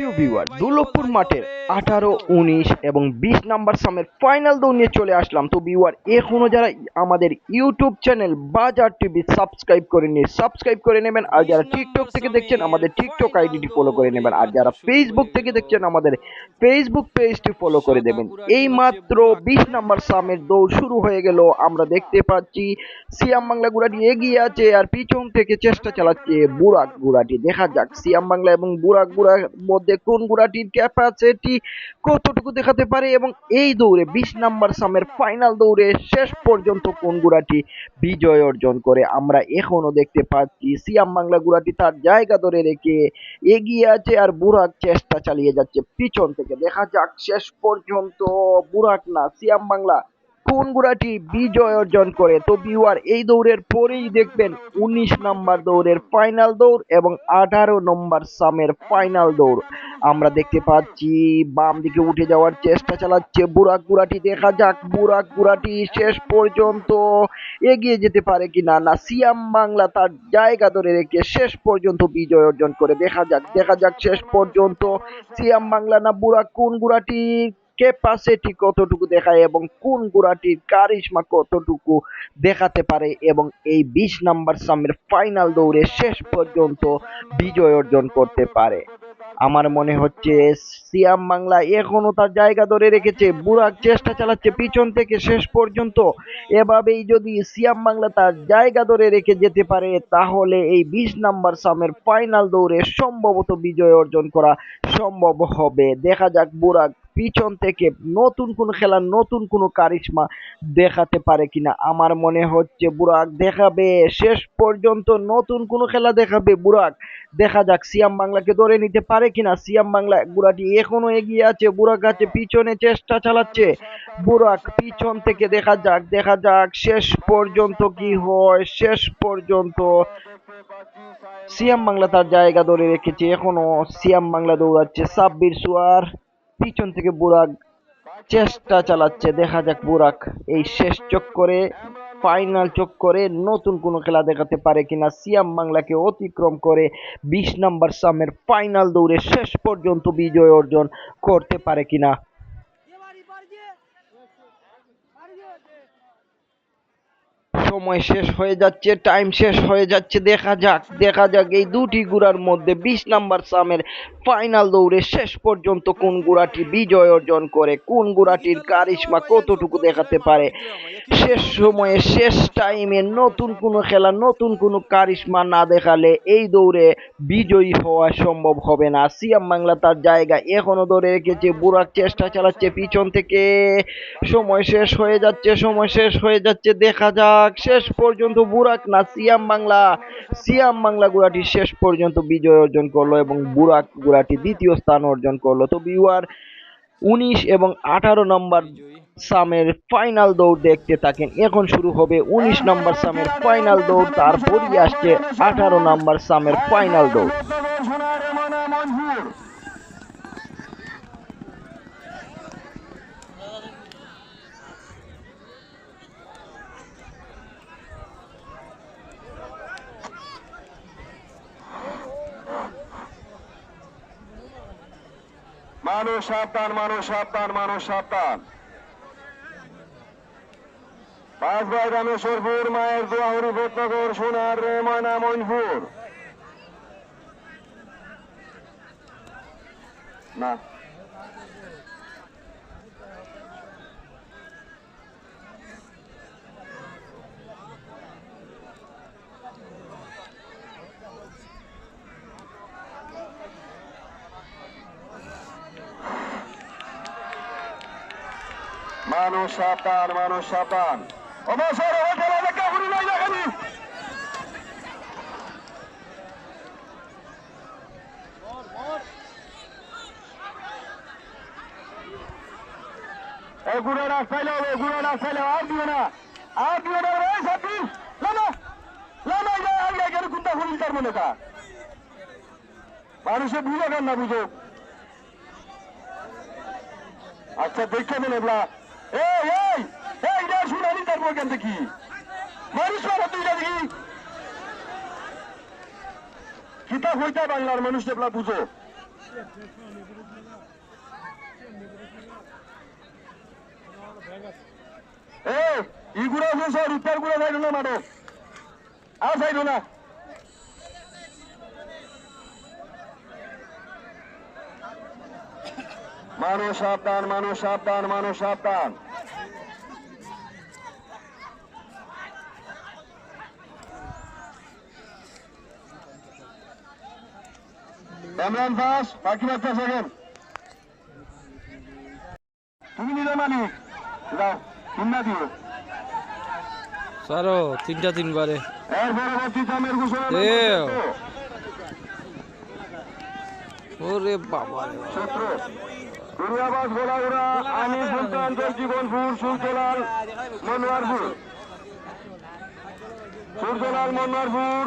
প্রিয় ভিউয়ার দুর্লভপুর মাঠের আঠারো, উনিশ এবং বিশ নাম্বার সামের ফাইনাল দৌড় নিয়ে চলে আসলাম। তো ভিউয়ার এখনও যারা আমাদের YouTube channel Bazar TV subscribe করে নিয়ে সাবস্ক্রাইব করে নেবেন। আর যারা টিকটক থেকে দেখছেন, আমাদের টিকটক আইডিটি ফলো করে নেবেন। আর যারা ফেসবুক থেকে দেখছেন, আমাদের ফেসবুক পেজটি ফলো করে দেবেন। এই মাত্র বিশ নাম্বার সামের দৌড় শুরু হয়ে গেল। আমরা দেখতে পাচ্ছি, সিয়াম বাংলা গুড়াটি এগিয়ে আছে আর পিছন থেকে চেষ্টা চালাচ্ছে বুরাক গুড়াটি। দেখা যাক, সিয়াম বাংলা এবং বুরাক গুড়ার মধ্যে কোন গুড়াটির ক্যাপাসিটি কতটুকু দেখাতে পারে এবং এই দৌড়ে বিশ নাম্বার সামের ফাইনাল দৌড়ে শেষ পর্যন্ত কোন গুড়াটি বিজয় অর্জন করে? আমরা এখনও দেখতে পাচ্ছি সিয়াম বাংলা গুড়াটি তার জায়গা ধরে রেখে এগিয়ে আছে আর বুরাক চেষ্টা চালিয়ে যাচ্ছে। পিছন থেকে দেখা যাক শেষ পর্যন্ত বুরাক না, সিয়াম বাংলা কোন গুড়াটি বিজয় অর্জন করে? তো বিওয়ার এই দৌড়ের পরেই দেখবেন উনিশ নাম্বার দৌড়ের ফাইনাল দৌড় এবং আঠারো নম্বর সামের ফাইনাল দৌড়। আমরা দেখতে পাচ্ছি, বাম দিকে উঠে যাওয়ার চেষ্টা চালাচ্ছে বুরাক গুড়াটি। দেখা যাক বুরাক গুড়াটি শেষ পর্যন্ত এগিয়ে যেতে পারে কিনা। না সিয়াম বাংলা তার জায়গা ধরে রেখে শেষ পর্যন্ত বিজয় অর্জন করে। দেখা যাক দেখা যাক শেষ পর্যন্ত। সিয়াম বাংলা না বুরাক, কোন গুড়াটি ক্যাপাসিটি কতটুকু দেখায় এবং কোন গুড়াটির কারিশমা কতটুকু দেখাতে পারে এবং এই বিশ নাম্বার সামের ফাইনাল দৌড়ে শেষ পর্যন্ত বিজয় অর্জন করতে পারে। আমার মনে হচ্ছে সিয়াম বাংলা এখনও তার জায়গা ধরে রেখেছে, বুরাক চেষ্টা চালাচ্ছে পিছন থেকে শেষ পর্যন্ত। এভাবেই যদি সিয়াম বাংলা তার জায়গা ধরে রেখে যেতে পারে, তাহলে এই বিশ নাম্বার সামের ফাইনাল দৌড়ে সম্ভবত বিজয় অর্জন করা সম্ভব হবে। দেখা যাক বুরাক পিছন থেকে নতুন কোনো খেলা, নতুন কোনো কারিশমা দেখাতে পারে কিনা? আমার মনে হচ্ছে বুরাক দেখাবে। শেষ পর্যন্ত নতুন কোনো খেলা দেখাবে বুরাক। দেখা যাক সিয়াম বাংলাকে ধরে নিতে পারে কিনা। সিয়াম বাংলা বুড়াটি এখনও এগিয়ে আছে। বুড়াক আছে, পিছনে চেষ্টা চালাচ্ছে। বুড়াক পিছন থেকে দেখা যাক দেখা যাক শেষ পর্যন্ত কি হয়। শেষ পর্যন্ত সিয়াম বাংলা তার জায়গা ধরে রেখেছে। এখনও সিয়াম বাংলা দৌড়াচ্ছে। সাব্বির সুয়ার পিছন থেকে বুরাক চেষ্টা চালাচ্ছে, দেখা যাক বুরাক এই শেষ চক্করে, ফাইনাল চক্করে নতুন কোনো খেলা দেখাতে পারে কিনা। সিয়াম বাংলাকে অতিক্রম করে বিশ নাম্বার সামের ফাইনাল দৌড়ে শেষ পর্যন্ত বিজয় অর্জন করতে পারে কিনা। সময় শেষ হয়ে যাচ্ছে টাইম শেষ হয়ে যাচ্ছে। দেখা যাক দেখা যাক এই দুটি গুড়ার মধ্যে বিশ নাম্বার সামের ফাইনাল দৌড়ে শেষ পর্যন্ত কোন গুড়াটি বিজয় অর্জন করে, কোন গুড়াটির কারিশমা কতটুকু দেখাতে পারে। শেষ সময়ে, শেষ টাইমে নতুন কোনো খেলা, নতুন কোনো কারিশমা না দেখালে এই দৌড়ে বিজয়ী হওয়া সম্ভব হবে না। সিয়াম বাংলা তার জায়গা এখনও ধরে রেখেছে বুড়ার চেষ্টা চালাচ্ছে পিছন থেকে। সময় শেষ হয়ে যাচ্ছে, সময় শেষ হয়ে যাচ্ছে, দেখা যাক শেষ পর্যন্ত বুরাক না, সিয়াম বাংলা সিয়াম বাংলা গুড়াটি শেষ পর্যন্ত বিজয় অর্জন করল এবং বুরাক গুড়াটি দ্বিতীয় স্থান অর্জন করল। তো বিওয়ার উনিশ এবং আঠারো নম্বর সামের ফাইনাল দৌড় দেখতে থাকেন। এখন শুরু হবে উনিশ নম্বর সামের ফাইনাল দৌড়, তারপরই আসছে আঠারো নম্বর সামের ফাইনাল দৌড়। মানুষ সাবধান মানুষ সাবধান মানুষ সাবধান। পাঁচ ভাই রামেশ্বরপুর, মায়ের দোয়াহুরি ভোটনগর সোনার রে ময়না মইনপুর না। মানুষ সাবধান মানুষ সাবধান অবসর ঘুরি আর দিও না। আর দিও না রে সাথী লানা লানা যা আর যা কেন কুন্তা তার মনে কা। মানুষে বুঝে কেন না, বুঝো। আচ্ছা দেখে এবলা এই এই এই না শুনানি তার কেন দেখি মানুষ মারা তুই দেখি কিতাব হইতে বাংলার মানুষ এবলা বুঝো। এই আছে স্যার উত্তরগুলো সাইড না মাঠে আর সাইড না। মানুষ সাবধান মানুষ সাবধান মানুষ সাবধান। ইমরান দাস বাকি বাচ্চা সেকেন্ড তুমি মালিক যাও কিনা দিও। সারো তিনটা তিনবারে। এর পরবর্তী দামের ঘোষণা এও। ওরে বাবা রে বাবা। দুনিয়াবাস গোলাগুড়া আমি সুলতান জীবনপুর সুরজলাল মনোয়ারপুর। সুরজলাল মনোয়ারপুর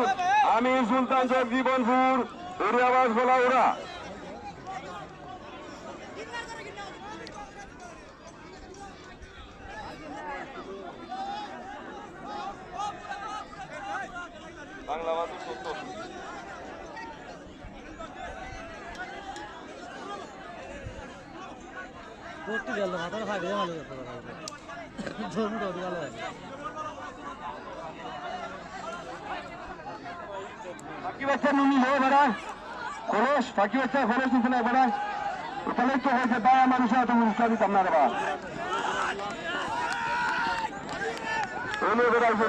আমি সুলতান জীবনপুর দুনিয়াবাস গোলাগুড়া। বাংলা বাদু সত্তর করতে গেল মাথাটা ফাঁকে ভালো যেত ধরুন দৌড়ি ভালো লাগে ফাঁকি বাচ্চা নুনি লো বেড়া। খরচ ফাঁকি বাচ্চা খরচ নিতে না বেড়া। তাহলে তো হয়েছে দায়া মানুষ এত অনুষ্ঠান দিতাম না রে বা এনে বেড়াইছে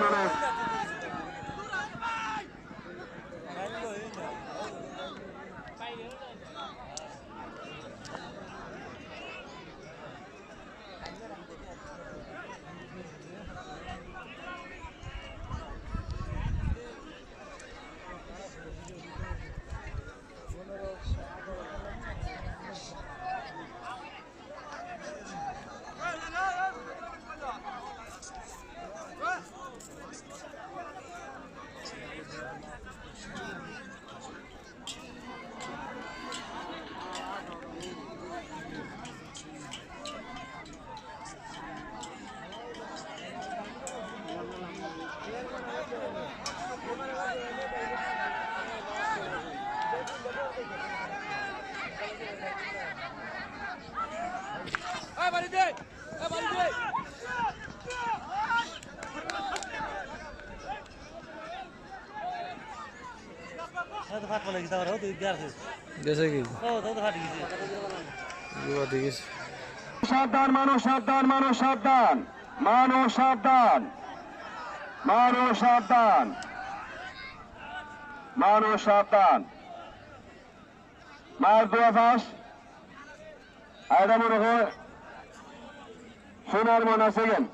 গেছে কি? সাবধান মানুষ সাবধান মানুষ সাবধান মানুষ সাবধান মানুষ সাবধান মানুষ সাবধান। মায়ের দোয়া ফাঁস আয়টা মনে হয় সোনার মনে সেকেন্ড।